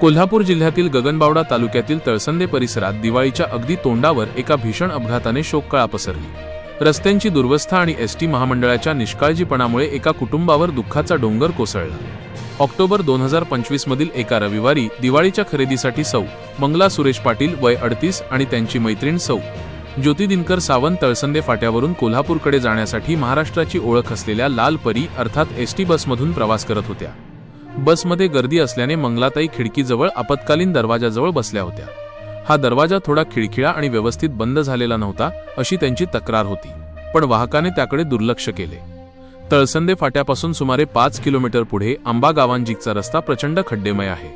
कोल्हापूर जिल्ह्यातील गगनबावडा तालुक्यातील तळसंदे परिसरात दिवाळीच्या अगदी तोंडावर एका भीषण अपघाताने शोककळा पसरली. रस्त्यांची दुर्वस्था आणि एस टी महामंडळाच्या निष्काळजीपणामुळे एका कुटुंबावर दुःखाचा डोंगर कोसळला. ऑक्टोबर दोन हजार पंचवीस मधील एका रविवारी दिवाळीच्या खरेदीसाठी सौ मंगला सुरेश पाटील वय अडतीस आणि त्यांची मैत्रीण सौ. ज्योती दिनकर सावंत तळसंदे फाट्यावरून कोल्हापूरकडे जाण्यासाठी महाराष्ट्राची ओळख असलेल्या लाल परी अर्थात एस टी बसमधून प्रवास करत होत्या. बसमध्ये गर्दी असल्याने मंगलाताई खिडकीजवळ आपत्कालीन दरवाजाजवळ बसल्या होत्या. हा दरवाजा थोडा खिळखिळा आणि व्यवस्थित बंद झालेला नव्हता अशी त्यांची तक्रार होती. पण वाहकाने त्याकडे दुर्लक्ष केले. तळसंदे फाट्यापासून सुमारे पाच किलोमीटर पुढे आंबा गावांजीकचा रस्ता प्रचंड खड्डेमय आहे.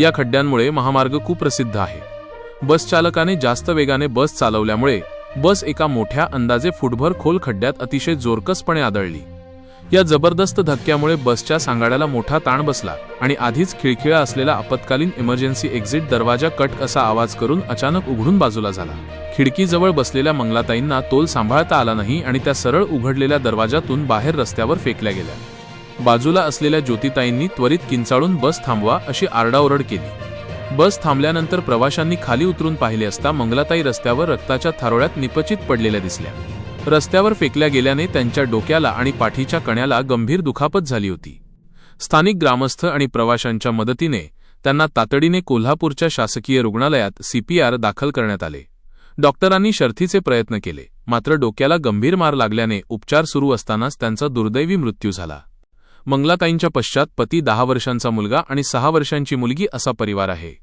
या खड्ड्यांमुळे महामार्ग कुप्रसिद्ध आहे. बस चालकाने जास्त वेगाने बस चालवल्यामुळे बस एका मोठ्या अंदाजे फुटभर खोल खड्ड्यात अतिशय जोरकसपणे आदळली. या जबरदस्त धक्क्यामुळे बसच्या सांगाड्याला मोठा ताण बसला आणि आधीच खिळखिळा असलेला आपत्कालीन इमर्जन्सी एक्झिट दरवाजा कट असा आवाज करून अचानक उघडून बाजूला झाला. खिडकीजवळ बसलेल्या मंगलाताईंना तोल सांभाळता आला नाही आणि त्या सरळ उघडलेल्या दरवाजातून बाहेर रस्त्यावर फेकल्या गेल्या. बाजूला असलेल्या ज्योतिताईंनी त्वरित किंचाळून बस थांबवा अशी आरडाओरड केली. बस थांबल्यानंतर प्रवाशांनी खाली उतरून पाहिले असता मंगलाताई रस्त्यावर रक्ताच्या थारोळ्यात निपचित पडलेल्या दिसल्या. रस्त्यावर फेकल्या गेल्याने त्यांच्या डोक्याला आणि पाठीच्या कण्याला गंभीर दुखापत झाली होती. स्थानिक ग्रामस्थ आणि प्रवाशांच्या मदतीने त्यांना तातडीने कोल्हापूरच्या शासकीय रुग्णालयात सीपीआर दाखल करण्यात आले. डॉक्टरांनी शर्थीचे प्रयत्न केले मात्र डोक्याला गंभीर मार लागल्याने उपचार सुरू असतानाच त्यांचा दुर्दैवी मृत्यू झाला. मंगलाताईंच्या पश्चात पती दहा वर्षांचा मुलगा आणि सहा वर्षांची मुलगी असा परिवार आहे.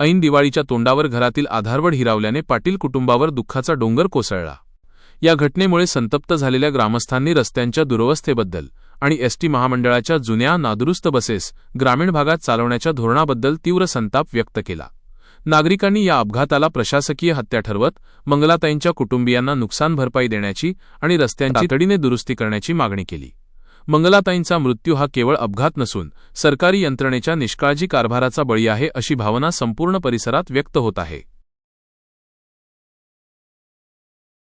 ऐन दिवाळीच्या तोंडावर घरातील आधारवड हिरावल्याने पाटील कुटुंबावर दुःखाचा डोंगर कोसळला. या घटनेमुळे संतप्त झालेल्या ग्रामस्थांनी रस्त्यांच्या दुरवस्थेबद्दल आणि एसटी महामंडळाच्या जुन्या नादुरुस्त बसेस ग्रामीण भागात चालवण्याच्या धोरणाबद्दल तीव्र संताप व्यक्त केला. नागरिकांनी या अपघाताला प्रशासकीय हत्या ठरवत मंगलाताईंच्या कुटुंबियांना नुकसान भरपाई देण्याची आणि रस्त्यांची तडीने दुरुस्ती करण्याची मागणी केली. मंगलाताईंचा मृत्यू हा केवळ अपघात नसून सरकारी यंत्रणेच्या निष्काळजी कारभाराचा बळी आहे अशी भावना संपूर्ण परिसरात व्यक्त होत आहे.